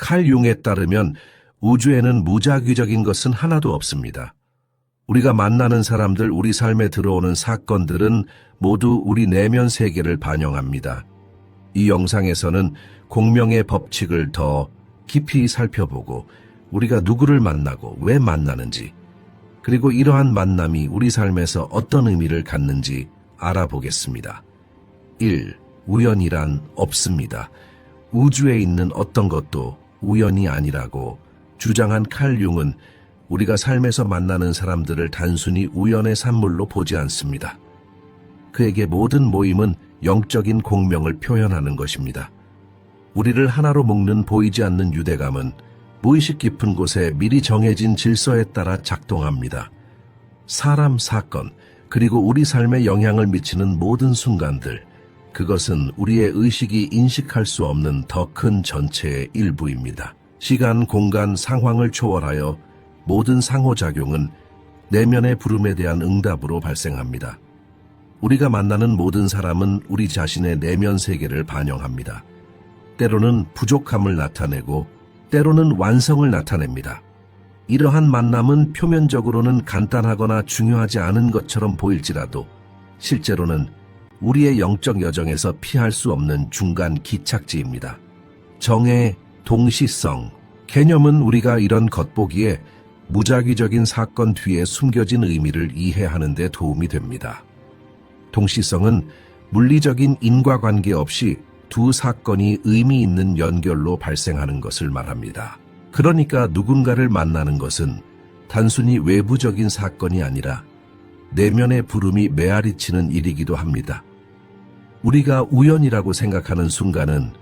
칼 융에 따르면 우주에는 무작위적인 것은 하나도 없습니다. 우리가 만나는 사람들, 우리 삶에 들어오는 사건들은 모두 우리 내면 세계를 반영합니다. 이 영상에서는 공명의 법칙을 더 깊이 살펴보고 우리가 누구를 만나고 왜 만나는지 그리고 이러한 만남이 우리 삶에서 어떤 의미를 갖는지 알아보겠습니다. 1. 우연이란 없습니다. 우주에 있는 어떤 것도 우연이 아니라고 주장한 칼 융은 우리가 삶에서 만나는 사람들을 단순히 우연의 산물로 보지 않습니다. 그에게 모든 모임은 영적인 공명을 표현하는 것입니다. 우리를 하나로 묶는 보이지 않는 유대감은 무의식 깊은 곳에 미리 정해진 질서에 따라 작동합니다. 사람, 사건, 그리고 우리 삶에 영향을 미치는 모든 순간들, 그것은 우리의 의식이 인식할 수 없는 더 큰 전체의 일부입니다. 시간, 공간, 상황을 초월하여 모든 상호작용은 내면의 부름에 대한 응답으로 발생합니다. 우리가 만나는 모든 사람은 우리 자신의 내면 세계를 반영합니다. 때로는 부족함을 나타내고 때로는 완성을 나타냅니다. 이러한 만남은 표면적으로는 간단하거나 중요하지 않은 것처럼 보일지라도 실제로는 우리의 영적 여정에서 피할 수 없는 중간 기착지입니다. 정의, 동시성, 개념은 우리가 이런 겉보기에 무작위적인 사건 뒤에 숨겨진 의미를 이해하는 데 도움이 됩니다. 동시성은 물리적인 인과관계 없이 두 사건이 의미 있는 연결로 발생하는 것을 말합니다. 그러니까 누군가를 만나는 것은 단순히 외부적인 사건이 아니라 내면의 부름이 메아리치는 일이기도 합니다. 우리가 우연이라고 생각하는 순간은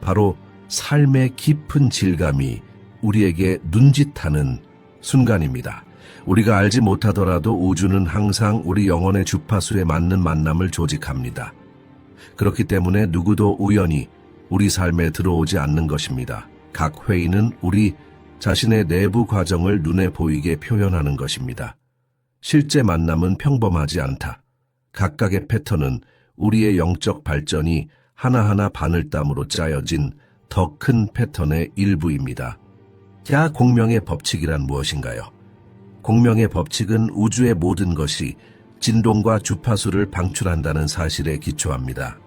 바로 삶의 깊은 질감이 우리에게 눈짓하는 순간입니다. 우리가 알지 못하더라도 우주는 항상 우리 영혼의 주파수에 맞는 만남을 조직합니다. 그렇기 때문에 누구도 우연히 우리 삶에 들어오지 않는 것입니다. 각 회의는 우리 자신의 내부 과정을 눈에 보이게 표현하는 것입니다. 실제 만남은 평범하지 않다. 각각의 패턴은 우리의 영적 발전이 하나하나 바늘땀으로 짜여진 더 큰 패턴의 일부입니다. 야 공명의 법칙이란 무엇인가요? 공명의 법칙은 우주의 모든 것이 진동과 주파수를 방출한다는 사실에 기초합니다.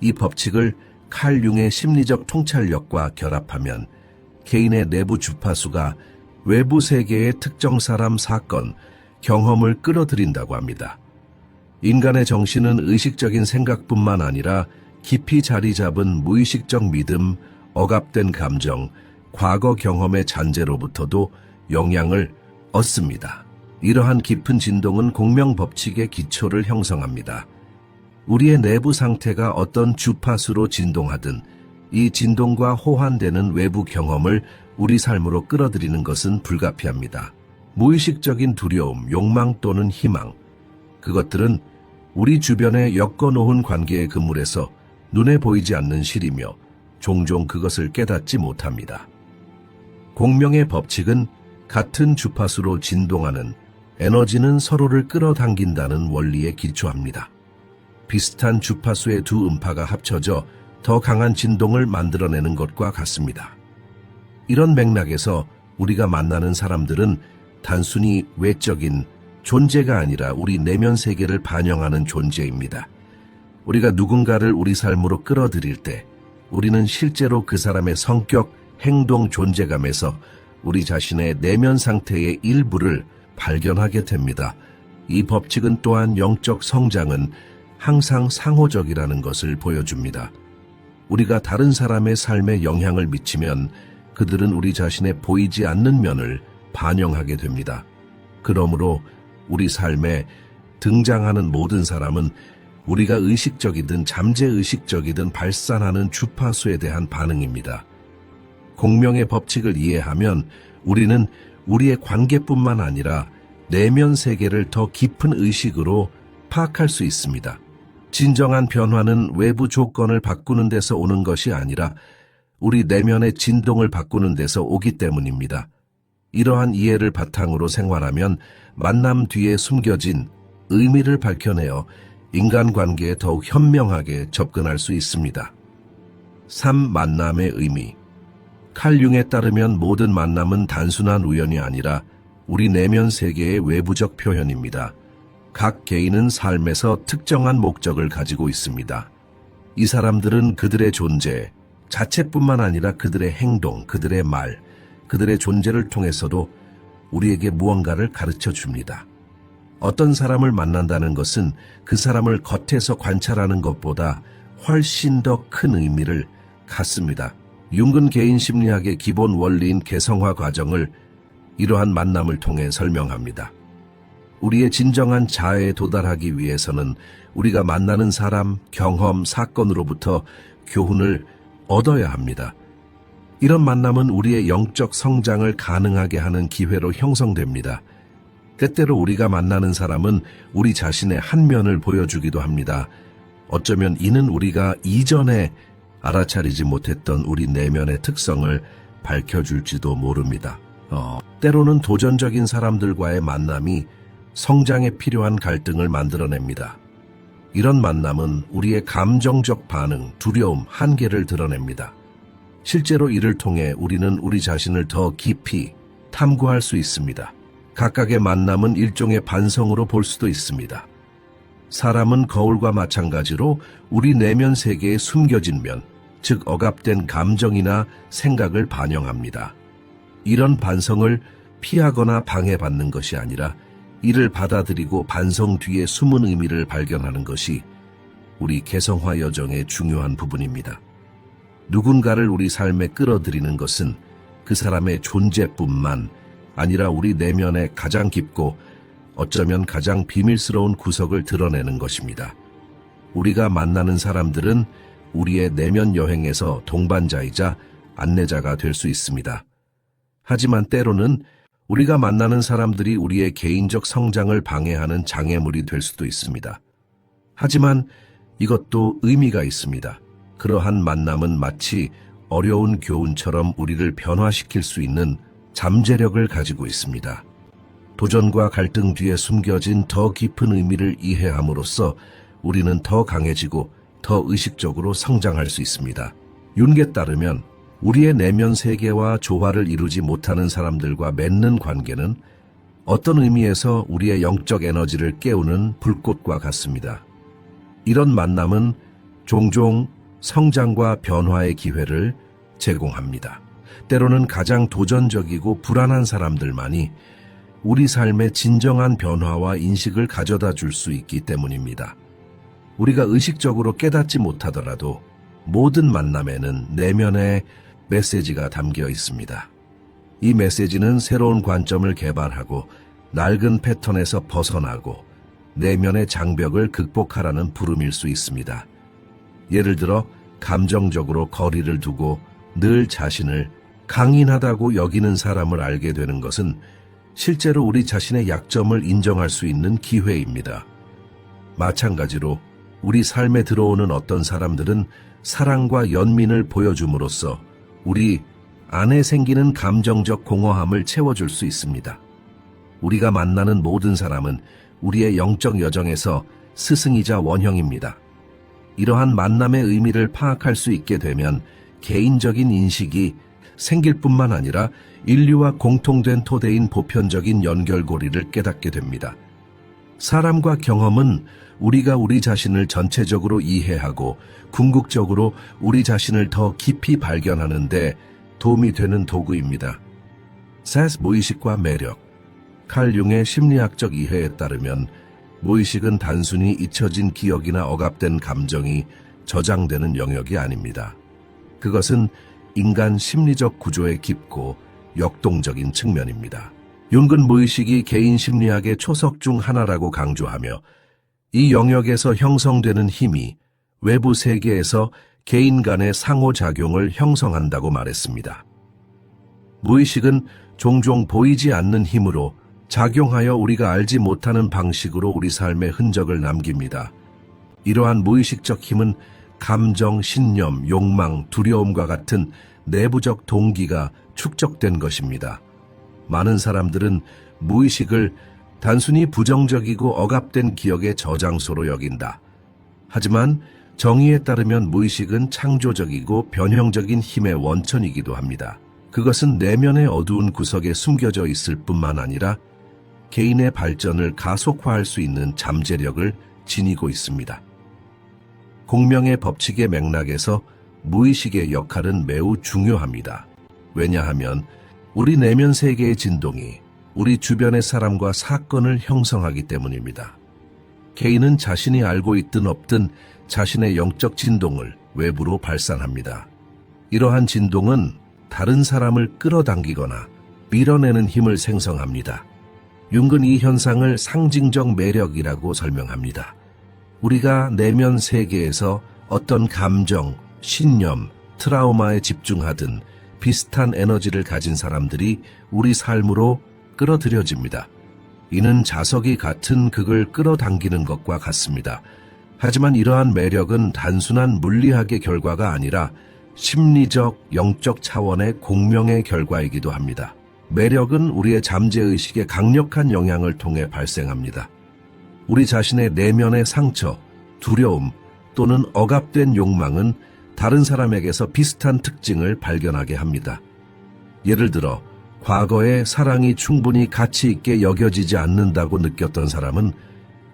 이 법칙을 칼 융의 심리적 통찰력과 결합하면 개인의 내부 주파수가 외부 세계의 특정 사람 사건, 경험을 끌어들인다고 합니다. 인간의 정신은 의식적인 생각뿐만 아니라 깊이 자리 잡은 무의식적 믿음, 억압된 감정, 과거 경험의 잔재로부터도 영향을 얻습니다. 이러한 깊은 진동은 공명 법칙의 기초를 형성합니다. 우리의 내부 상태가 어떤 주파수로 진동하든 이 진동과 호환되는 외부 경험을 우리 삶으로 끌어들이는 것은 불가피합니다. 무의식적인 두려움, 욕망 또는 희망, 그것들은 우리 주변에 엮어놓은 관계의 그물에서 눈에 보이지 않는 실이며 종종 그것을 깨닫지 못합니다. 공명의 법칙은 같은 주파수로 진동하는 에너지는 서로를 끌어당긴다는 원리에 기초합니다. 비슷한 주파수의 두 음파가 합쳐져 더 강한 진동을 만들어내는 것과 같습니다. 이런 맥락에서 우리가 만나는 사람들은 단순히 외적인 존재가 아니라 우리 내면 세계를 반영하는 존재입니다. 우리가 누군가를 우리 삶으로 끌어들일 때 우리는 실제로 그 사람의 성격, 행동, 존재감에서 우리 자신의 내면 상태의 일부를 발견하게 됩니다. 이 법칙은 또한 영적 성장은 항상 상호적이라는 것을 보여줍니다. 우리가 다른 사람의 삶에 영향을 미치면 그들은 우리 자신의 보이지 않는 면을 반영하게 됩니다. 그러므로 우리 삶에 등장하는 모든 사람은 우리가 의식적이든 잠재의식적이든 발산하는 주파수에 대한 반응입니다. 공명의 법칙을 이해하면 우리는 우리의 관계뿐만 아니라 내면 세계를 더 깊은 의식으로 파악할 수 있습니다. 진정한 변화는 외부 조건을 바꾸는 데서 오는 것이 아니라 우리 내면의 진동을 바꾸는 데서 오기 때문입니다. 이러한 이해를 바탕으로 생활하면 만남 뒤에 숨겨진 의미를 밝혀내어 인간관계에 더욱 현명하게 접근할 수 있습니다. 3. 만남의 의미 칼 융에 따르면 모든 만남은 단순한 우연이 아니라 우리 내면 세계의 외부적 표현입니다. 각 개인은 삶에서 특정한 목적을 가지고 있습니다. 이 사람들은 그들의 존재 자체뿐만 아니라 그들의 행동, 그들의 말, 그들의 존재를 통해서도 우리에게 무언가를 가르쳐 줍니다. 어떤 사람을 만난다는 것은 그 사람을 겉에서 관찰하는 것보다 훨씬 더 큰 의미를 갖습니다. 융근 개인 심리학의 기본 원리인 개성화 과정을 이러한 만남을 통해 설명합니다. 우리의 진정한 자아에 도달하기 위해서는 우리가 만나는 사람, 경험, 사건으로부터 교훈을 얻어야 합니다. 이런 만남은 우리의 영적 성장을 가능하게 하는 기회로 형성됩니다. 때때로 우리가 만나는 사람은 우리 자신의 한 면을 보여주기도 합니다. 어쩌면 이는 우리가 이전에 알아차리지 못했던 우리 내면의 특성을 밝혀줄지도 모릅니다. 어, 때로는 도전적인 사람들과의 만남이 성장에 필요한 갈등을 만들어냅니다. 이런 만남은 우리의 감정적 반응, 두려움, 한계를 드러냅니다. 실제로 이를 통해 우리는 우리 자신을 더 깊이 탐구할 수 있습니다. 각각의 만남은 일종의 반성으로 볼 수도 있습니다. 사람은 거울과 마찬가지로 우리 내면 세계에 숨겨진 면, 즉 억압된 감정이나 생각을 반영합니다. 이런 반성을 피하거나 방해받는 것이 아니라 이를 받아들이고 반성 뒤에 숨은 의미를 발견하는 것이 우리 개성화 여정의 중요한 부분입니다. 누군가를 우리 삶에 끌어들이는 것은 그 사람의 존재뿐만 아니라 우리 내면의 가장 깊고 어쩌면 가장 비밀스러운 구석을 드러내는 것입니다. 우리가 만나는 사람들은 우리의 내면 여행에서 동반자이자 안내자가 될 수 있습니다. 하지만 때로는 우리가 만나는 사람들이 우리의 개인적 성장을 방해하는 장애물이 될 수도 있습니다. 하지만 이것도 의미가 있습니다. 그러한 만남은 마치 어려운 교훈처럼 우리를 변화시킬 수 있는 잠재력을 가지고 있습니다. 도전과 갈등 뒤에 숨겨진 더 깊은 의미를 이해함으로써 우리는 더 강해지고 더 의식적으로 성장할 수 있습니다. 윤게 따르면 우리의 내면 세계와 조화를 이루지 못하는 사람들과 맺는 관계는 어떤 의미에서 우리의 영적 에너지를 깨우는 불꽃과 같습니다. 이런 만남은 종종 성장과 변화의 기회를 제공합니다. 때로는 가장 도전적이고 불안한 사람들만이 우리 삶의 진정한 변화와 인식을 가져다 줄 수 있기 때문입니다. 우리가 의식적으로 깨닫지 못하더라도 모든 만남에는 내면의 메시지가 담겨 있습니다. 이 메시지는 새로운 관점을 개발하고 낡은 패턴에서 벗어나고 내면의 장벽을 극복하라는 부름일 수 있습니다. 예를 들어 감정적으로 거리를 두고 늘 자신을 강인하다고 여기는 사람을 알게 되는 것은 실제로 우리 자신의 약점을 인정할 수 있는 기회입니다. 마찬가지로 우리 삶에 들어오는 어떤 사람들은 사랑과 연민을 보여줌으로써 우리 안에 생기는 감정적 공허함을 채워줄 수 있습니다. 우리가 만나는 모든 사람은 우리의 영적 여정에서 스승이자 원형입니다. 이러한 만남의 의미를 파악할 수 있게 되면 개인적인 인식이 생길 뿐만 아니라 인류와 공통된 토대인 보편적인 연결고리를 깨닫게 됩니다. 사람과 경험은 우리가 우리 자신을 전체적으로 이해하고 궁극적으로 우리 자신을 더 깊이 발견하는데 도움이 되는 도구입니다. 세스 무의식과 매력 칼 융의 심리학적 이해에 따르면 무의식은 단순히 잊혀진 기억이나 억압된 감정이 저장되는 영역이 아닙니다. 그것은 인간 심리적 구조의 깊고 역동적인 측면입니다. 윤근 무의식이 개인 심리학의 초석 중 하나라고 강조하며 이 영역에서 형성되는 힘이 외부 세계에서 개인 간의 상호작용을 형성한다고 말했습니다. 무의식은 종종 보이지 않는 힘으로 작용하여 우리가 알지 못하는 방식으로 우리 삶의 흔적을 남깁니다. 이러한 무의식적 힘은 감정, 신념, 욕망, 두려움과 같은 내부적 동기가 축적된 것입니다. 많은 사람들은 무의식을 단순히 부정적이고 억압된 기억의 저장소로 여긴다. 하지만 정의에 따르면 무의식은 창조적이고 변형적인 힘의 원천이기도 합니다. 그것은 내면의 어두운 구석에 숨겨져 있을 뿐만 아니라 개인의 발전을 가속화할 수 있는 잠재력을 지니고 있습니다. 공명의 법칙의 맥락에서 무의식의 역할은 매우 중요합니다. 왜냐하면 우리 내면 세계의 진동이 우리 주변의 사람과 사건을 형성하기 때문입니다. 개인은 자신이 알고 있든 없든 자신의 영적 진동을 외부로 발산합니다. 이러한 진동은 다른 사람을 끌어당기거나 밀어내는 힘을 생성합니다. 융근 이 현상을 상징적 매력이라고 설명합니다. 우리가 내면 세계에서 어떤 감정, 신념, 트라우마에 집중하든 비슷한 에너지를 가진 사람들이 우리 삶으로 끌어들여집니다. 이는 자석이 같은 극을 끌어당기는 것과 같습니다. 하지만 이러한 매력은 단순한 물리학의 결과가 아니라 심리적, 영적 차원의 공명의 결과이기도 합니다. 매력은 우리의 잠재의식에 강력한 영향을 통해 발생합니다. 우리 자신의 내면의 상처, 두려움 또는 억압된 욕망은 다른 사람에게서 비슷한 특징을 발견하게 합니다. 예를 들어, 과거에 사랑이 충분히 가치 있게 여겨지지 않는다고 느꼈던 사람은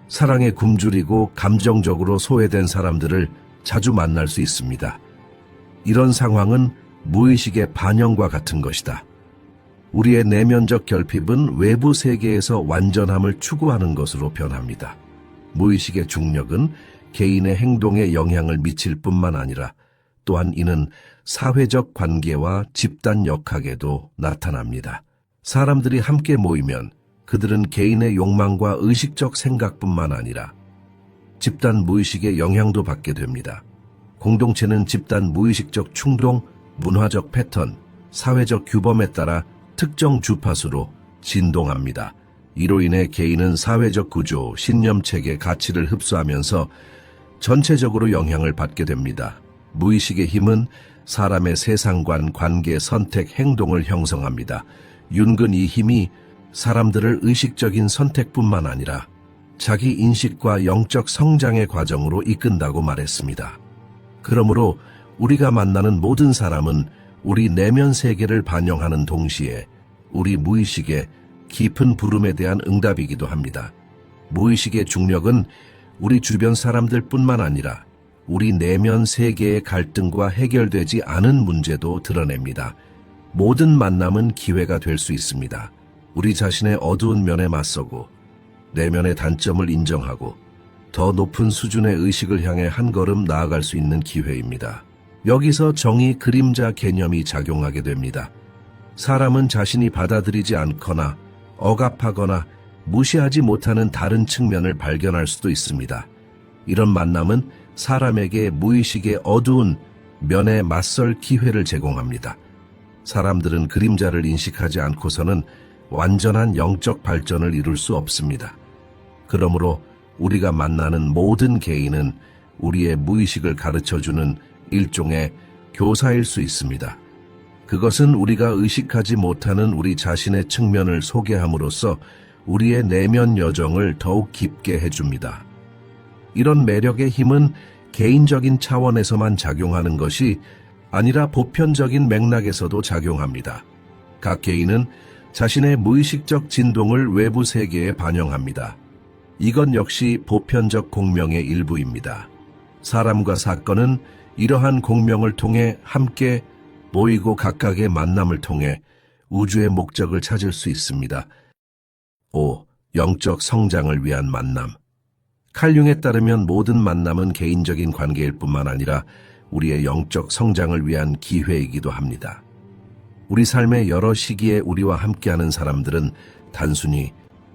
사랑에 굶주리고 감정적으로 소외된 사람들을 자주 만날 수 있습니다. 이런 상황은 무의식의 반영과 같은 것이다. 우리의 내면적 결핍은 외부 세계에서 완전함을 추구하는 것으로 변합니다. 무의식의 중력은 개인의 행동에 영향을 미칠 뿐만 아니라 또한 이는 사회적 관계와 집단 역학에도 나타납니다. 사람들이 함께 모이면 그들은 개인의 욕망과 의식적 생각뿐만 아니라 집단 무의식의 영향도 받게 됩니다. 공동체는 집단 무의식적 충동, 문화적 패턴, 사회적 규범에 따라 특정 주파수로 진동합니다. 이로 인해 개인은 사회적 구조, 신념 체계, 가치를 흡수하면서 전체적으로 영향을 받게 됩니다. 무의식의 힘은 사람의 세상관, 관계, 선택, 행동을 형성합니다. 윤근 이 힘이 사람들을 의식적인 선택뿐만 아니라 자기 인식과 영적 성장의 과정으로 이끈다고 말했습니다. 그러므로 우리가 만나는 모든 사람은 우리 내면 세계를 반영하는 동시에 우리 무의식의 깊은 부름에 대한 응답이기도 합니다. 무의식의 중력은 우리 주변 사람들 뿐만 아니라 우리 내면 세계의 갈등과 해결되지 않은 문제도 드러냅니다. 모든 만남은 기회가 될 수 있습니다. 우리 자신의 어두운 면에 맞서고 내면의 단점을 인정하고 더 높은 수준의 의식을 향해 한 걸음 나아갈 수 있는 기회입니다. 여기서 정의 그림자 개념이 작용하게 됩니다. 사람은 자신이 받아들이지 않거나 억압하거나 무시하지 못하는 다른 측면을 발견할 수도 있습니다. 이런 만남은 사람에게 무의식의 어두운 면에 맞설 기회를 제공합니다. 사람들은 그림자를 인식하지 않고서는 완전한 영적 발전을 이룰 수 없습니다. 그러므로 우리가 만나는 모든 개인은 우리의 무의식을 가르쳐주는 일종의 교사일 수 있습니다. 그것은 우리가 의식하지 못하는 우리 자신의 측면을 소개함으로써 우리의 내면 여정을 더욱 깊게 해줍니다. 이런 매력의 힘은 개인적인 차원에서만 작용하는 것이 아니라 보편적인 맥락에서도 작용합니다. 각 개인은 자신의 무의식적 진동을 외부 세계에 반영합니다. 이건 역시 보편적 공명의 일부입니다. 사람과 사건은 이러한 공명을 통해 함께 모이고 각각의 만남을 통해 우주의 목적을 찾을 수 있습니다. 5. 영적 성장을 위한 만남. 칼융에 따르면 모든 만남은 개인적인 관계일 뿐만 아니라 우리의 영적 성장을 위한 기회이기도 합니다. 우리 삶의 여러 시기에 우리와 함께하는 사람들은 단순히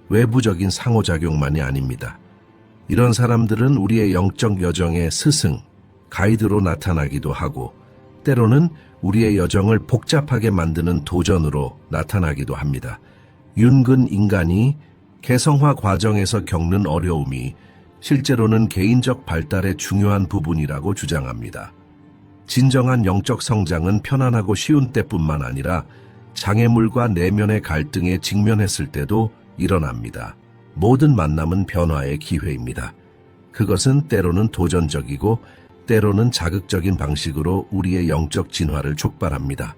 외부적인 상호작용만이 아닙니다. 이런 사람들은 우리의 영적 여정의 스승, 가이드로 나타나기도 하고 때로는 우리의 여정을 복잡하게 만드는 도전으로 나타나기도 합니다. 윤근 인간이 개성화 과정에서 겪는 어려움이 실제로는 개인적 발달의 중요한 부분이라고 주장합니다. 진정한 영적 성장은 편안하고 쉬운 때뿐만 아니라 장애물과 내면의 갈등에 직면했을 때도 일어납니다. 모든 만남은 변화의 기회입니다. 그것은 때로는 도전적이고 때로는 자극적인 방식으로 우리의 영적 진화를 촉발합니다.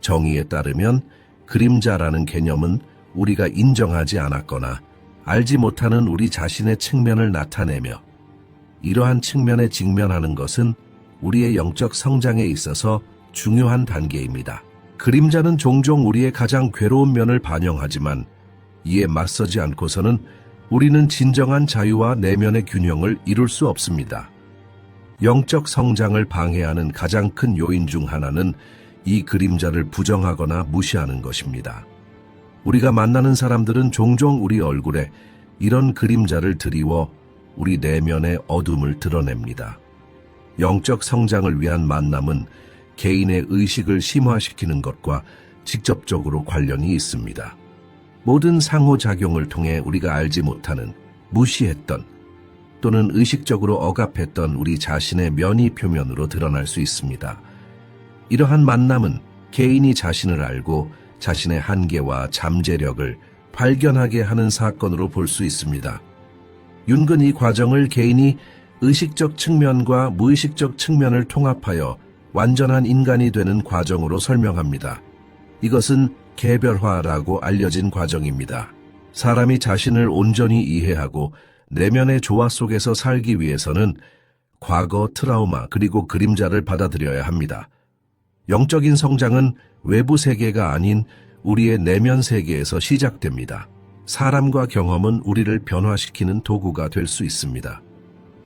정의에 따르면 그림자라는 개념은 우리가 인정하지 않았거나 알지 못하는 우리 자신의 측면을 나타내며 이러한 측면에 직면하는 것은 우리의 영적 성장에 있어서 중요한 단계입니다. 그림자는 종종 우리의 가장 괴로운 면을 반영하지만 이에 맞서지 않고서는 우리는 진정한 자유와 내면의 균형을 이룰 수 없습니다. 영적 성장을 방해하는 가장 큰 요인 중 하나는 이 그림자를 부정하거나 무시하는 것입니다. 우리가 만나는 사람들은 종종 우리 얼굴에 이런 그림자를 드리워 우리 내면의 어둠을 드러냅니다. 영적 성장을 위한 만남은 개인의 의식을 심화시키는 것과 직접적으로 관련이 있습니다. 모든 상호작용을 통해 우리가 알지 못하는 무시했던 또는 의식적으로 억압했던 우리 자신의 면이 표면으로 드러날 수 있습니다. 이러한 만남은 개인이 자신을 알고 자신의 한계와 잠재력을 발견하게 하는 사건으로 볼 수 있습니다. 윤근 이 과정을 개인이 의식적 측면과 무의식적 측면을 통합하여 완전한 인간이 되는 과정으로 설명합니다. 이것은 개별화라고 알려진 과정입니다. 사람이 자신을 온전히 이해하고 내면의 조화 속에서 살기 위해서는 과거 트라우마 그리고 그림자를 받아들여야 합니다. 영적인 성장은 외부 세계가 아닌 우리의 내면 세계에서 시작됩니다. 사람과 경험은 우리를 변화시키는 도구가 될 수 있습니다.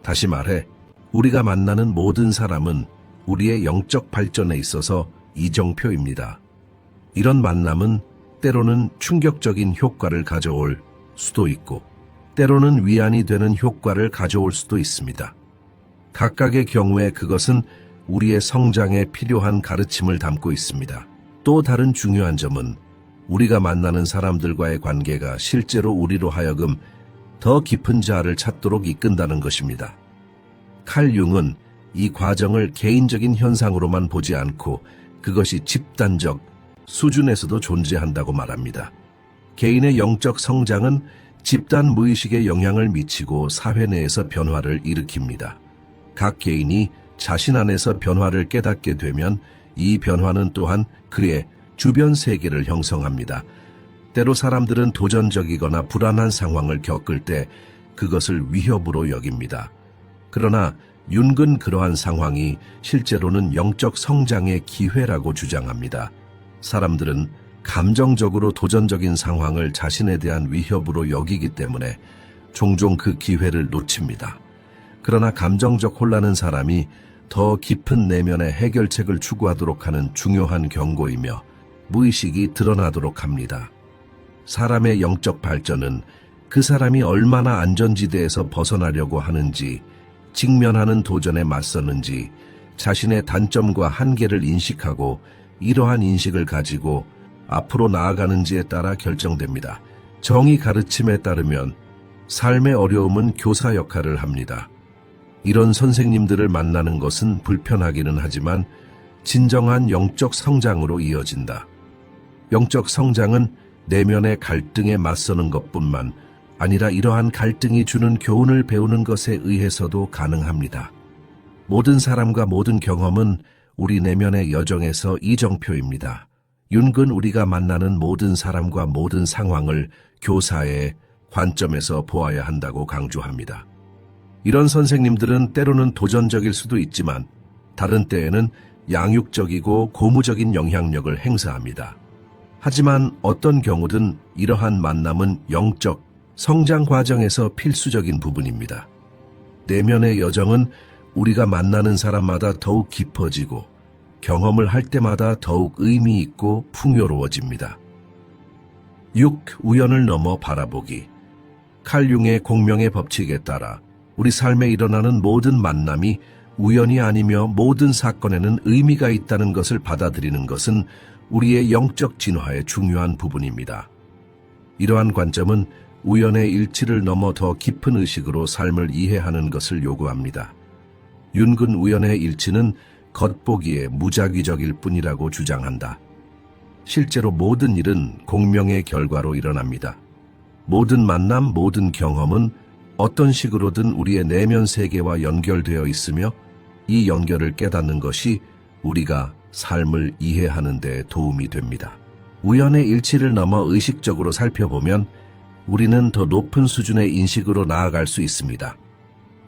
다시 말해, 우리가 만나는 모든 사람은 우리의 영적 발전에 있어서 이정표입니다. 이런 만남은 때로는 충격적인 효과를 가져올 수도 있고, 때로는 위안이 되는 효과를 가져올 수도 있습니다. 각각의 경우에 그것은 우리의 성장에 필요한 가르침을 담고 있습니다. 또 다른 중요한 점은 우리가 만나는 사람들과의 관계가 실제로 우리로 하여금 더 깊은 자아를 찾도록 이끈다는 것입니다. 칼 융은 이 과정을 개인적인 현상으로만 보지 않고 그것이 집단적 수준에서도 존재한다고 말합니다. 개인의 영적 성장은 집단 무의식에 영향을 미치고 사회 내에서 변화를 일으킵니다. 각 개인이 자신 안에서 변화를 깨닫게 되면 이 변화는 또한 그의 주변 세계를 형성합니다. 때로 사람들은 도전적이거나 불안한 상황을 겪을 때 그것을 위협으로 여깁니다. 그러나 윤근 그러한 상황이 실제로는 영적 성장의 기회라고 주장합니다. 사람들은 감정적으로 도전적인 상황을 자신에 대한 위협으로 여기기 때문에 종종 그 기회를 놓칩니다. 그러나 감정적 혼란은 사람이 더 깊은 내면의 해결책을 추구하도록 하는 중요한 경고이며 무의식이 드러나도록 합니다. 사람의 영적 발전은 그 사람이 얼마나 안전지대에서 벗어나려고 하는지, 직면하는 도전에 맞서는지, 자신의 단점과 한계를 인식하고 이러한 인식을 가지고 앞으로 나아가는지에 따라 결정됩니다. 정의 가르침에 따르면 삶의 어려움은 교사 역할을 합니다. 이런 선생님들을 만나는 것은 불편하기는 하지만 진정한 영적 성장으로 이어진다. 영적 성장은 내면의 갈등에 맞서는 것뿐만 아니라 이러한 갈등이 주는 교훈을 배우는 것에 의해서도 가능합니다. 모든 사람과 모든 경험은 우리 내면의 여정에서 이정표입니다. 윤근 우리가 만나는 모든 사람과 모든 상황을 교사의 관점에서 보아야 한다고 강조합니다. 이런 선생님들은 때로는 도전적일 수도 있지만 다른 때에는 양육적이고 고무적인 영향력을 행사합니다. 하지만 어떤 경우든 이러한 만남은 영적 성장 과정에서 필수적인 부분입니다. 내면의 여정은 우리가 만나는 사람마다 더욱 깊어지고 경험을 할 때마다 더욱 의미 있고 풍요로워집니다. 6. 우연을 넘어 바라보기 칼 융의 공명의 법칙에 따라 우리 삶에 일어나는 모든 만남이 우연이 아니며 모든 사건에는 의미가 있다는 것을 받아들이는 것은 우리의 영적 진화의 중요한 부분입니다. 이러한 관점은 우연의 일치를 넘어 더 깊은 의식으로 삶을 이해하는 것을 요구합니다. 윤근 우연의 일치는 겉보기에 무작위적일 뿐이라고 주장한다. 실제로 모든 일은 공명의 결과로 일어납니다. 모든 만남, 모든 경험은 어떤 식으로든 우리의 내면 세계와 연결되어 있으며 이 연결을 깨닫는 것이 우리가 삶을 이해하는 데 도움이 됩니다. 우연의 일치를 넘어 의식적으로 살펴보면 우리는 더 높은 수준의 인식으로 나아갈 수 있습니다.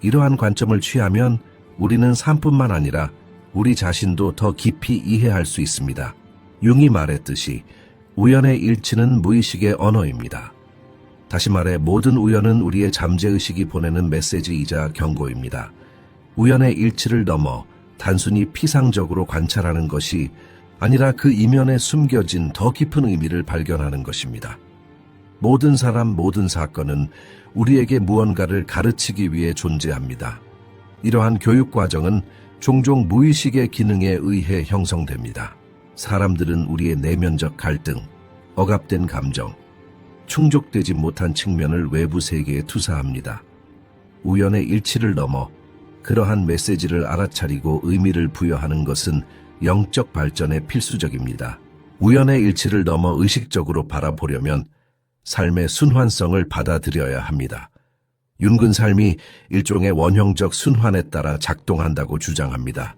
이러한 관점을 취하면 우리는 삶뿐만 아니라 우리 자신도 더 깊이 이해할 수 있습니다. 융이 말했듯이 우연의 일치는 무의식의 언어입니다. 다시 말해 모든 우연은 우리의 잠재의식이 보내는 메시지이자 경고입니다. 우연의 일치를 넘어 단순히 피상적으로 관찰하는 것이 아니라 그 이면에 숨겨진 더 깊은 의미를 발견하는 것입니다. 모든 사람, 모든 사건은 우리에게 무언가를 가르치기 위해 존재합니다. 이러한 교육 과정은 종종 무의식의 기능에 의해 형성됩니다. 사람들은 우리의 내면적 갈등, 억압된 감정, 충족되지 못한 측면을 외부 세계에 투사합니다. 우연의 일치를 넘어 그러한 메시지를 알아차리고 의미를 부여하는 것은 영적 발전에 필수적입니다. 우연의 일치를 넘어 의식적으로 바라보려면 삶의 순환성을 받아들여야 합니다. 윤근 삶이 일종의 원형적 순환에 따라 작동한다고 주장합니다.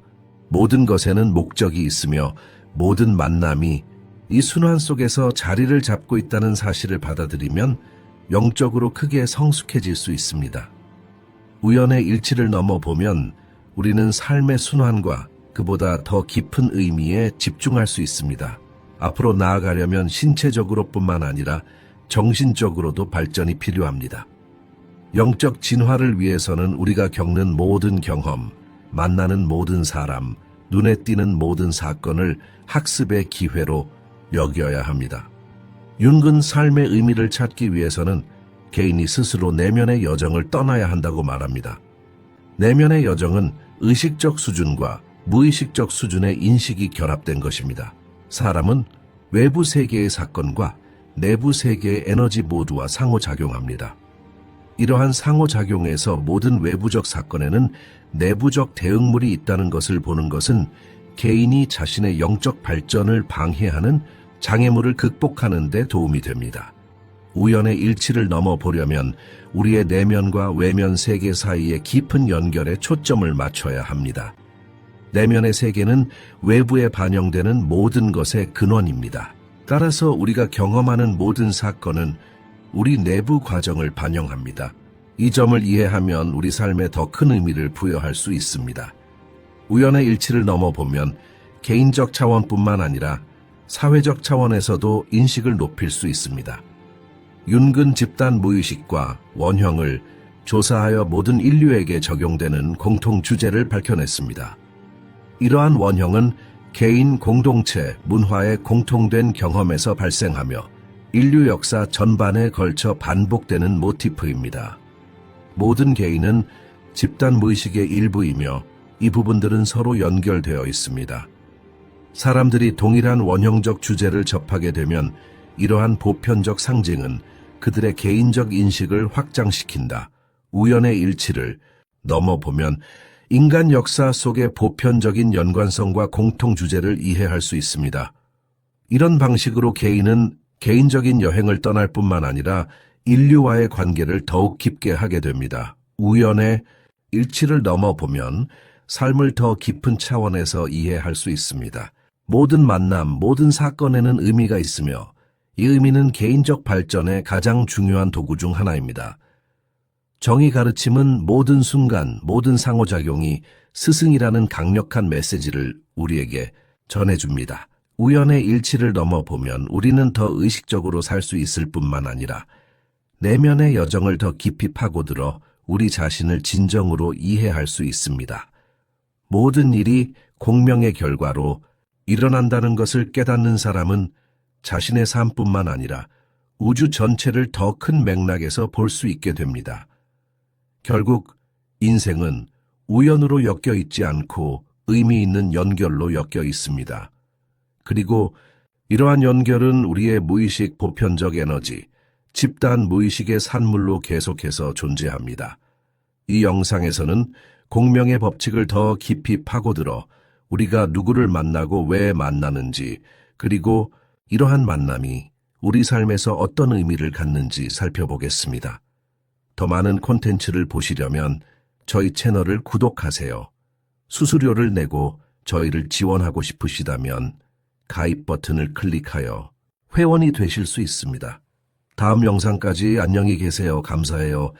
모든 것에는 목적이 있으며 모든 만남이 이 순환 속에서 자리를 잡고 있다는 사실을 받아들이면 영적으로 크게 성숙해질 수 있습니다. 우연의 일치를 넘어 보면 우리는 삶의 순환과 그보다 더 깊은 의미에 집중할 수 있습니다. 앞으로 나아가려면 신체적으로뿐만 아니라 정신적으로도 발전이 필요합니다. 영적 진화를 위해서는 우리가 겪는 모든 경험, 만나는 모든 사람, 눈에 띄는 모든 사건을 학습의 기회로 여겨야 합니다. 윤근 삶의 의미를 찾기 위해서는 개인이 스스로 내면의 여정을 떠나야 한다고 말합니다. 내면의 여정은 의식적 수준과 무의식적 수준의 인식이 결합된 것입니다. 사람은 외부 세계의 사건과 내부 세계의 에너지 모두와 상호작용합니다. 이러한 상호작용에서 모든 외부적 사건에는 내부적 대응물이 있다는 것을 보는 것은 개인이 자신의 영적 발전을 방해하는 장애물을 극복하는 데 도움이 됩니다. 우연의 일치를 넘어 보려면 우리의 내면과 외면 세계 사이의 깊은 연결에 초점을 맞춰야 합니다. 내면의 세계는 외부에 반영되는 모든 것의 근원입니다. 따라서 우리가 경험하는 모든 사건은 우리 내부 과정을 반영합니다. 이 점을 이해하면 우리 삶에 더 큰 의미를 부여할 수 있습니다. 우연의 일치를 넘어보면 개인적 차원뿐만 아니라 사회적 차원에서도 인식을 높일 수 있습니다. 윤근 집단 무의식과 원형을 조사하여 모든 인류에게 적용되는 공통 주제를 밝혀냈습니다. 이러한 원형은 개인 공동체 문화의 공통된 경험에서 발생하며 인류 역사 전반에 걸쳐 반복되는 모티프입니다. 모든 개인은 집단 무의식의 일부이며 이 부분들은 서로 연결되어 있습니다. 사람들이 동일한 원형적 주제를 접하게 되면 이러한 보편적 상징은 그들의 개인적 인식을 확장시킨다. 우연의 일치를 넘어보면 인간 역사 속의 보편적인 연관성과 공통 주제를 이해할 수 있습니다. 이런 방식으로 개인은 개인적인 여행을 떠날 뿐만 아니라 인류와의 관계를 더욱 깊게 하게 됩니다. 우연의 일치를 넘어보면 삶을 더 깊은 차원에서 이해할 수 있습니다. 모든 만남, 모든 사건에는 의미가 있으며 이 의미는 개인적 발전의 가장 중요한 도구 중 하나입니다. 정의 가르침은 모든 순간, 모든 상호작용이 스승이라는 강력한 메시지를 우리에게 전해줍니다. 우연의 일치를 넘어 보면 우리는 더 의식적으로 살 수 있을 뿐만 아니라 내면의 여정을 더 깊이 파고들어 우리 자신을 진정으로 이해할 수 있습니다. 모든 일이 공명의 결과로 일어난다는 것을 깨닫는 사람은 자신의 삶뿐만 아니라 우주 전체를 더 큰 맥락에서 볼 수 있게 됩니다. 결국 인생은 우연으로 엮여 있지 않고 의미 있는 연결로 엮여 있습니다. 그리고 이러한 연결은 우리의 무의식 보편적 에너지, 집단 무의식의 산물로 계속해서 존재합니다. 이 영상에서는 공명의 법칙을 더 깊이 파고들어 우리가 누구를 만나고 왜 만나는지, 그리고 이러한 만남이 우리 삶에서 어떤 의미를 갖는지 살펴보겠습니다. 더 많은 콘텐츠를 보시려면 저희 채널을 구독하세요. 수수료를 내고 저희를 지원하고 싶으시다면 가입 버튼을 클릭하여 회원이 되실 수 있습니다. 다음 영상까지 안녕히 계세요. 감사해요.